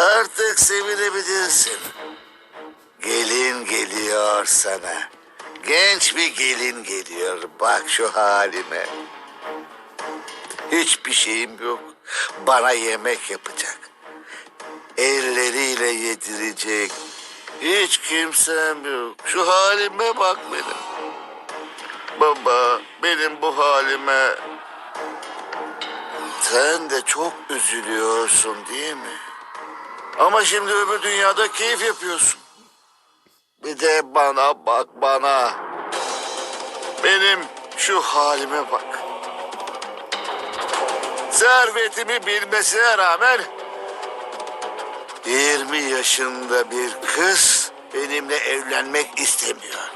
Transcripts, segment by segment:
Artık sevinebilirsin. Gelin geliyor sana. Genç bir gelin geliyor. Bak şu halime. Hiçbir şeyim yok. Bana yemek yapacak. Elleriyle yedirecek. Hiç kimsem yok. Şu halime bak benim. Baba, benim bu halime... Sen de çok üzülüyorsun değil mi? Ama şimdi öbür dünyada keyif yapıyorsun. Bir de bana bak bana. Benim şu halime bak. Servetimi bilmesine rağmen 20 yaşında bir kız benimle evlenmek istemiyor.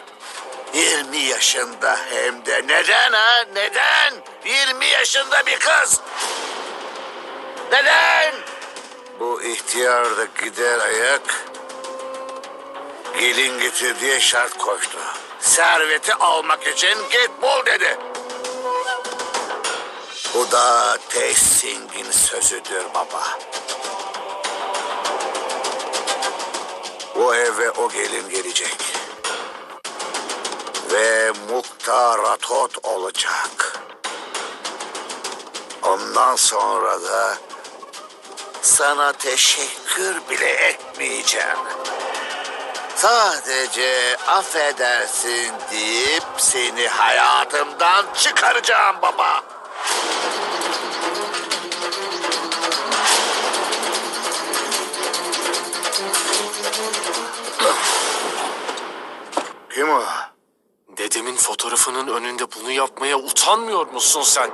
20 yaşında hem de neden ha? Neden? 20 yaşında bir kız. Neden? Bu ihtiyar da gider ayak gelin getir diye şart koştu. Serveti almak için git bul dedi. Bu da Tessing'in sözüdür baba. O eve o gelin gelecek. Ve muhtaratot olacak. Ondan sonra da sana teşekkür bile etmeyeceğim. Sadece affedersin deyip seni hayatımdan çıkaracağım baba. Kim o? Dedemin fotoğrafının önünde bunu yapmaya utanmıyor musun sen?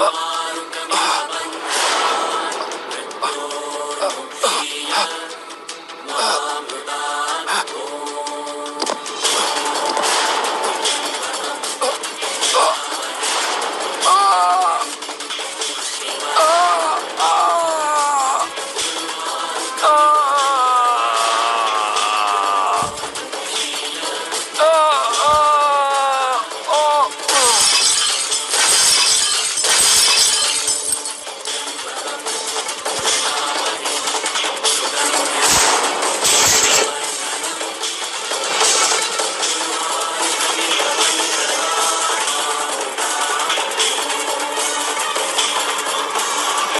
Ah.